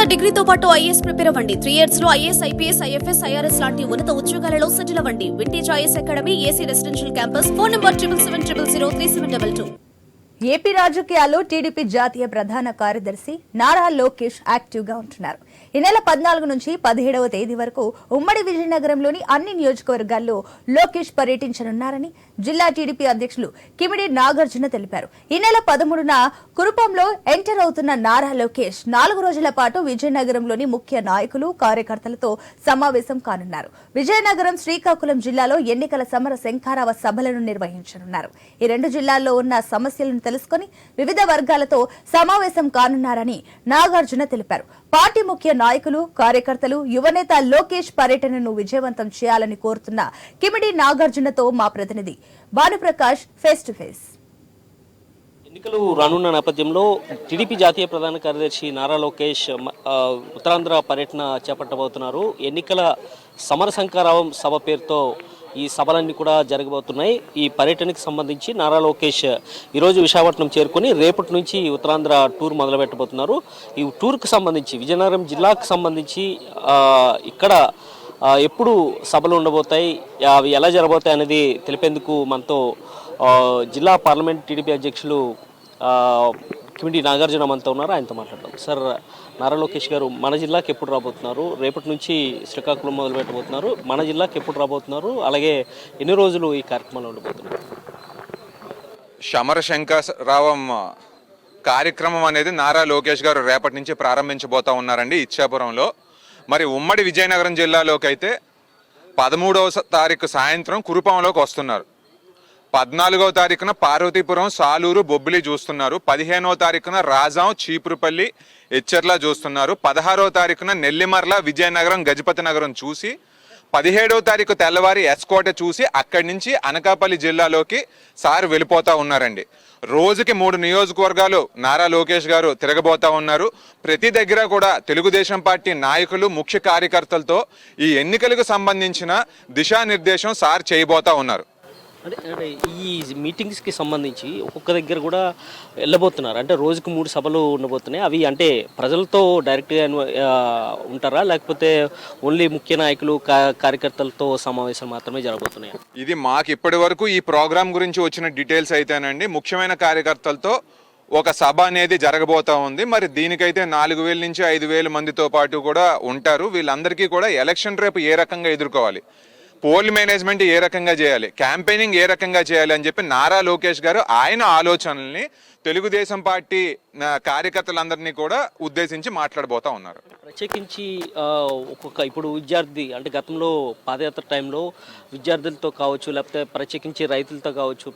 ఉన్నత డిగ్రీతో పాటు ఐఏఎస్ ప్రిపేర్ అవ్వండి. త్రీ ఇయర్స్లో ఐఏఎస్ ఐపీఎస్ ఐఎఫ్ఎస్ ఐఆర్ఎస్ లాంటి ఉన్నత ఉద్యోగాలలో సెటిల్ అవ్వండి. Vintage IS academy AC residential campus phone number triple seven triple zero three seven double two. AP రాజకీయాల్లో టీడీపీ జాతీయ ప్రధాన కార్యదర్శి నారా లోకేష్ యాక్టివ్గా ఉంటున్నారు. ఈ నెల పద్నాలుగు నుంచి పదిహేడవ తేదీ వరకు ఉమ్మడి విజయనగరంలోని అన్ని నియోజకవర్గాల్లో లోకేష్ పర్యటించనున్నారని జిల్లా టీడీపీ అధ్యక్షులు కిమిడి నాగార్జున తెలిపారు. ఈ నెల పదమూడున కురుపంలో ఎంటర్ అవుతున్న నారా లోకేష్ నాలుగు రోజుల పాటు విజయనగరంలోని ముఖ్య నాయకులు కార్యకర్తలతో సమావేశం కానున్నారు. విజయనగరం శ్రీకాకుళం జిల్లాలో ఎన్నికల సమర శంఖారావ సభలను నిర్వహించనున్నారు. ఈ రెండు జిల్లాల్లో ఉన్న సమస్యలను తెలుసుకుని వివిధ వర్గాలతో సమావేశం కానున్నారని నాగార్జున తెలిపారు. పార్టీ ముఖ్య నాయకులు కార్యకర్తలు యువనేత లోకేష్ పర్యటనను విజయవంతం చేయాలని కోరుతున్న కిమిడి నాగార్జునతో మా ప్రతినిధి భానుప్రకాష్ ఫేస్ టు ఫేస్. ఎన్నికలు రానున్న నేపథ్యంలో టీడీపీ జాతీయ ప్రధాన కార్యదర్శి నారా లోకేష్ ఉత్తరాంధ్ర పర్యటన చేపట్టబోతున్నారు. ఎన్నికల సమర సంకారావం సభ పేరుతో ఈ సభలన్నీ కూడా జరగబోతున్నాయి. ఈ పర్యటనకు సంబంధించి నారా లోకేష్ ఈరోజు విశాఖపట్నం చేరుకొని రేపటి నుంచి ఉత్తరాంధ్ర టూర్ మొదలుపెట్టబోతున్నారు. ఈ టూర్కు సంబంధించి విజయనగరం జిల్లాకు సంబంధించి ఇక్కడ ఎప్పుడు సభలు ఉండబోతాయి అవి ఎలా జరగబోతాయి అనేది తెలిపేందుకు మనతో జిల్లా పార్లమెంట్ టీడీపీ అధ్యక్షులు కిమిడి నాగార్జున మనతో ఉన్నారు? ఆయనతో మాట్లాడదాం. సార్ నారా లోకేష్ గారు మన జిల్లాకి ఎప్పుడు రాబోతున్నారు? రేపటి నుంచి శ్రీకాకుళం మొదలు పెట్టబోతున్నారు. మన జిల్లాకి ఎప్పుడు రాబోతున్నారు? అలాగే ఎన్ని రోజులు ఈ కార్యక్రమంలో ఉండబోతున్నారు శమరశంకరావం కార్యక్రమం అనేది నారా లోకేష్ గారు రేపటి నుంచి ప్రారంభించబోతా ఉన్నారండి ఇచ్చాపురంలో. మరి ఉమ్మడి విజయనగరం జిల్లాలోకి అయితే పదమూడవ తారీఖు సాయంత్రం కురుపంలోకి వస్తున్నారు. పద్నాలుగవ తారీఖున పార్వతీపురం సాలూరు బొబ్బిలి చూస్తున్నారు. పదిహేనవ తారీఖున రాజాం చీపురుపల్లి ఎచ్చర్ల చూస్తున్నారు. పదహారవ తారీఖున నెల్లిమర్ల విజయనగరం గజపతి నగరం చూసి పదిహేడవ తారీఖు తెల్లవారి ఎస్కోట చూసి అక్కడి నుంచి అనకాపల్లి జిల్లాలోకి సార్ వెళ్ళిపోతా ఉన్నారండి. రోజుకి మూడు నియోజకవర్గాలు నారా లోకేష్ గారు తిరగబోతా ఉన్నారు. ప్రతి దగ్గర కూడా తెలుగుదేశం పార్టీ నాయకులు ముఖ్య కార్యకర్తలతో ఈ ఎన్నికలకు సంబంధించిన దిశానిర్దేశం సార్ చేయబోతా ఉన్నారు. అంటే అంటే ఈ మీటింగ్స్కి సంబంధించి ఒక్కొక్క దగ్గర కూడా వెళ్ళబోతున్నారు. అంటే రోజుకు మూడు సభలు ఉండబోతున్నాయి. అవి అంటే ప్రజలతో డైరెక్ట్గా ఉంటారా? లేకపోతే ఓన్లీ ముఖ్య నాయకులు కార్యకర్తలతో సమావేశాలు మాత్రమే జరగబోతున్నాయి? ఇది మాకు ఇప్పటి వరకు ఈ ప్రోగ్రాం గురించి వచ్చిన డీటెయిల్స్ అయితేనండి ముఖ్యమైన కార్యకర్తలతో ఒక సభ అనేది జరగబోతా ఉంది. మరి దీనికైతే నాలుగు వేల నుంచి ఐదు వేల మందితో పాటు కూడా ఉంటారు. వీళ్ళందరికీ కూడా ఎలక్షన్ రేపు ఏ రకంగా ఎదుర్కోవాలి? పోల్ మేనేజ్మెంట్ ఏ రకంగా చేయాలి? క్యాంపెయినింగ్ ఏ రకంగా చేయాలి అని చెప్పి నారా లోకేష్ గారు ఆయన ఆలోచనల్ని తెలుగుదేశం పార్టీ కార్యకర్తలందరినీ కూడా ఉద్దేశించి మాట్లాడబోతా ఉన్నారు. ప్రత్యేకించి ఒక్కొక్క ఇప్పుడు విద్యార్థి అంటే గతంలో పాదయాత్ర టైంలో విద్యార్థులతో కావచ్చు లేకపోతే ప్రత్యేకించి రైతులతో కావచ్చు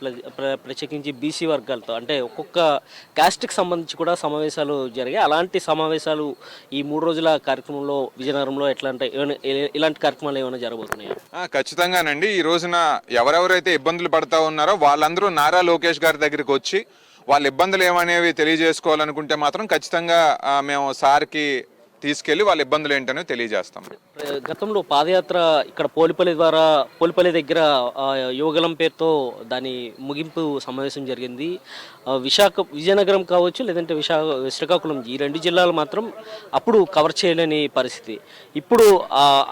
ప్రత్యేకించి బీసీ వర్గాలతో అంటే ఒక్కొక్క క్యాస్ట్కి సంబంధించి కూడా సమావేశాలు జరిగాయి. అలాంటి సమావేశాలు ఈ మూడు రోజుల కార్యక్రమంలో విజయనగరంలో ఎట్లాంటి ఇలాంటి కార్యక్రమాలు ఏమైనా జరగబోతున్నాయా? ఖచ్చితంగానండి. ఈ రోజున ఎవరెవరైతే ఇబ్బందులు పడతా ఉన్నారో వాళ్ళందరూ నారా లోకేష్ గారి దగ్గరికి వచ్చి వాళ్ళ ఇబ్బందులు ఏమనేవి తెలియజేసుకోవాలనుకుంటే మాత్రం ఖచ్చితంగా మేము సార్కి తీసుకెళ్ళి వాళ్ళ ఇబ్బందులు ఏంటనే తెలియజేస్తాం. గతంలో పాదయాత్ర ఇక్కడ పోలిపల్లి ద్వారా పోలిపల్లి దగ్గర యువగలం పేరుతో దాని ముగింపు సమావేశం జరిగింది. విశాఖ విజయనగరం కావచ్చు లేదంటే విశాఖ శ్రీకాకుళం ఈ రెండు జిల్లాలు మాత్రం అప్పుడు కవర్ చేయలేని పరిస్థితి. ఇప్పుడు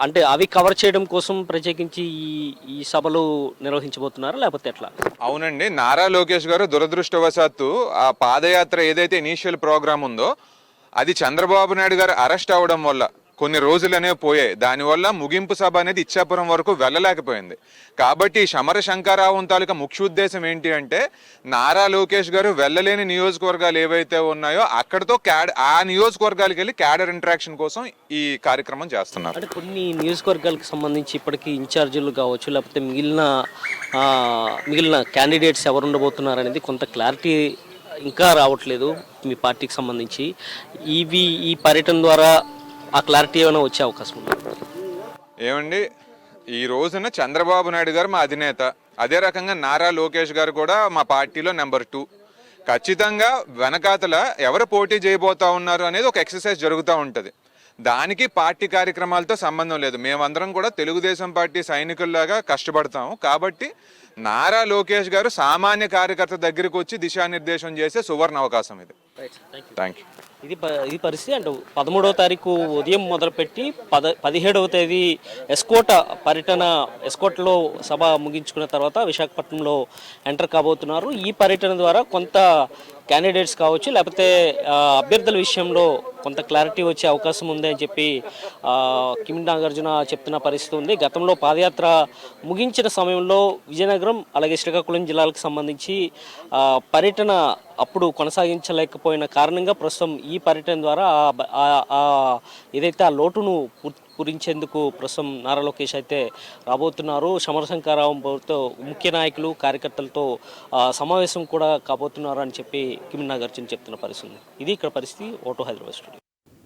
అంటే అవి కవర్ చేయడం కోసం ప్రత్యేకించి ఈ ఈ సభలు నిర్వహించబోతున్నారా లేకపోతే ఎట్లా? అవునండి. నారా లోకేష్ గారు దురదృష్టవశాత్తు ఆ పాదయాత్ర ఏదైతే ఇనీషియల్ ప్రోగ్రామ్ ఉందో అది చంద్రబాబు నాయుడు గారు అరెస్ట్ అవడం వల్ల కొన్ని రోజులనే పోయాయి. దానివల్ల ముగింపు సభ అనేది ఇచ్చాపురం వరకు వెళ్ళలేకపోయింది. కాబట్టి శమర శంకరావం తాలూకా ముఖ్య ఉద్దేశం ఏంటి అంటే నారా లోకేష్ గారు వెళ్ళలేని నియోజకవర్గాలు ఏవైతే ఉన్నాయో అక్కడతో క్యాడ్ ఆ నియోజకవర్గాలకు వెళ్ళి క్యాడర్ ఇంటరాక్షన్ కోసం ఈ కార్యక్రమం చేస్తున్నారు. అంటే కొన్ని నియోజకవర్గాలకు సంబంధించి ఇప్పటికీ ఇన్ఛార్జీలు కావచ్చు లేకపోతే మిగిలిన మిగిలిన క్యాండిడేట్స్ ఎవరు ఉండబోతున్నారు అనేది కొంత క్లారిటీ ఇంకా రావట్లేదు. మీ పార్టీకి సంబంధించి. ఇవి ఈ పర్యటన ద్వారా ఆ క్లారిటీ ఏమైనా వచ్చే అవకాశం ఉంది? ఏమండి ఈ రోజున చంద్రబాబు నాయుడు గారు మా అధినేత. అదే రకంగా నారా లోకేష్ గారు కూడా మా పార్టీలో నెంబర్ టూ. ఖచ్చితంగా వెనకాతల ఎవరు పోటీ చేయబోతా ఉన్నారు అనేది ఒక ఎక్సర్సైజ్ జరుగుతూ ఉంటుంది. దానికి పార్టీ కార్యక్రమాలతో సంబంధం లేదు. మేమందరం కూడా తెలుగుదేశం పార్టీ సైనికుల్లాగా కష్టపడతాము. కాబట్టి నారా లోకేష్ గారు సామాన్య కార్యకర్త దగ్గరికి వచ్చి దిశానిర్దేశం చేసే సువర్ణ అవకాశం ఇది. థ్యాంక్ యూ ఇది ఇది పరిస్థితి అంటే పదమూడవ తారీఖు ఉదయం మొదలుపెట్టి పద పదిహేడవ తేదీ ఎస్కోట పర్యటన ఎస్కోట్లో సభ ముగించుకున్న తర్వాత విశాఖపట్నంలో ఎంటర్ కాబోతున్నారు. ఈ పర్యటన ద్వారా కొంత క్యాండిడేట్స్ కావచ్చు లేకపోతే అభ్యర్థుల విషయంలో కొంత క్లారిటీ వచ్చే అవకాశం ఉంది అని చెప్పి ఆ, నాగార్జున చెప్తున్న పరిస్థితి ఉంది. గతంలో పాదయాత్ర ముగించిన సమయంలో విజయనగరం అలాగే శ్రీకాకుళం జిల్లాలకు సంబంధించి పర్యటన అప్పుడు కొనసాగించలేకపోయిన కారణంగా ప్రస్తుతం ఈ పర్యటన ద్వారా ఆ ఆ- ఏదైతే ఆ లోటును పూర్తి పూరించేందుకు ప్రస్తుతం నారా లోకేష్ అయితే రాబోతున్నారు. సమరశంకారావుతో ముఖ్య నాయకులు కార్యకర్తలతో సమావేశం కూడా కాబోతున్నారు అని చెప్పి కిమ్ నాగార్జున చెప్తున్న పరిస్థితి ఇది ఇక్కడ పరిస్థితి ఓటో హైదరాబాద్ స్టూడియో.